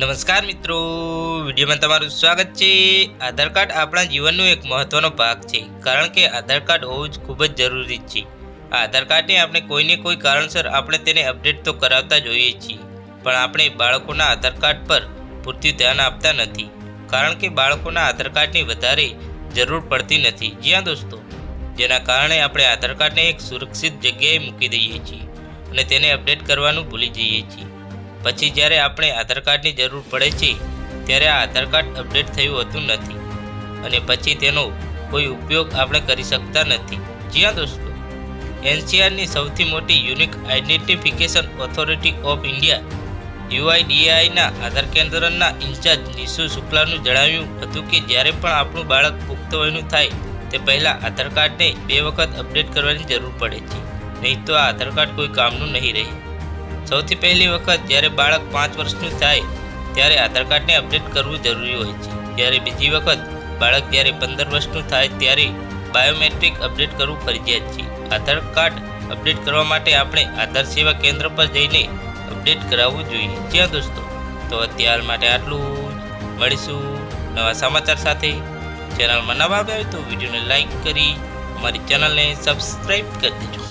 નમસ્કાર મિત્રો. વિડીયોમાં તમારું સ્વાગત છે. આધાર કાર્ડ આપણા જીવનનો એક મહત્વનો ભાગ છે. કારણ કે આધાર કાર્ડ હોવું જ ખૂબ જ જરૂરી છે. આધાર કાર્ડને આપણે કોઈને કોઈ કારણસર આપણે તેને અપડેટ તો કરાવતા જોઈએ છીએ. પણ આપણે બાળકોના આધાર કાર્ડ પર પૂરતું ધ્યાન આપતા નથી. કારણ કે બાળકોના આધાર કાર્ડની વધારે જરૂર પડતી નથી. જ્યાં દોસ્તો. જેના કારણે આપણે આધાર કાર્ડને એક સુરક્ષિત જગ્યાએ મૂકી દઈએ છીએ અને તેને અપડેટ કરવાનું ભૂલી જઈએ છીએ. પછી જ્યારે આપણે આધાર કાર્ડની જરૂર પડે છે, ત્યારે આ આધાર કાર્ડ અપડેટ થયું હોતું નથી. અને પછી તેનો કોઈ ઉપયોગ આપણે કરી શકતા નથી. જ્યાં દોસ્તો, એનસીઆરની સૌથી મોટી unique identification authority of India યુઆઈડીઆઈના Aadhaar કેન્દ્રના ઇન્ચાર્જ નિશુ શુક્લાનું જણાવ્યું હતું કે જ્યારે પણ આપણું બાળક પુખ્ત વયનું થાય, તે પહેલાં આધાર કાર્ડને બે વખત અપડેટ કરવાની જરૂર પડે છે. નહીં તો આ આધાર કાર્ડ કોઈ કામનું નહીં રહે. સૌથી પહેલી વખત જ્યારે બાળક પાંચ વર્ષનું થાય, ત્યારે આધાર કાર્ડને અપડેટ કરવું જરૂરી હોય છે. જ્યારે બીજી વખત બાળક જ્યારે પંદર વર્ષનું થાય, ત્યારે બાયોમેટ્રિક અપડેટ કરવું ફરજિયાત છે. આધાર કાર્ડ અપડેટ કરવા માટે આપણે આધાર સેવા કેન્દ્ર પર જઈને અપડેટ કરાવવું જોઈએ. જ્યાં દોસ્તો, તો અત્યાર માટે આટલું મળીશું નવા સમાચાર સાથે. ચેનલમાં નવા આવ્યા હોય તો વિડીયોને લાઇક કરી, અમારી ચેનલને સબસ્ક્રાઈબ કરી દેજો.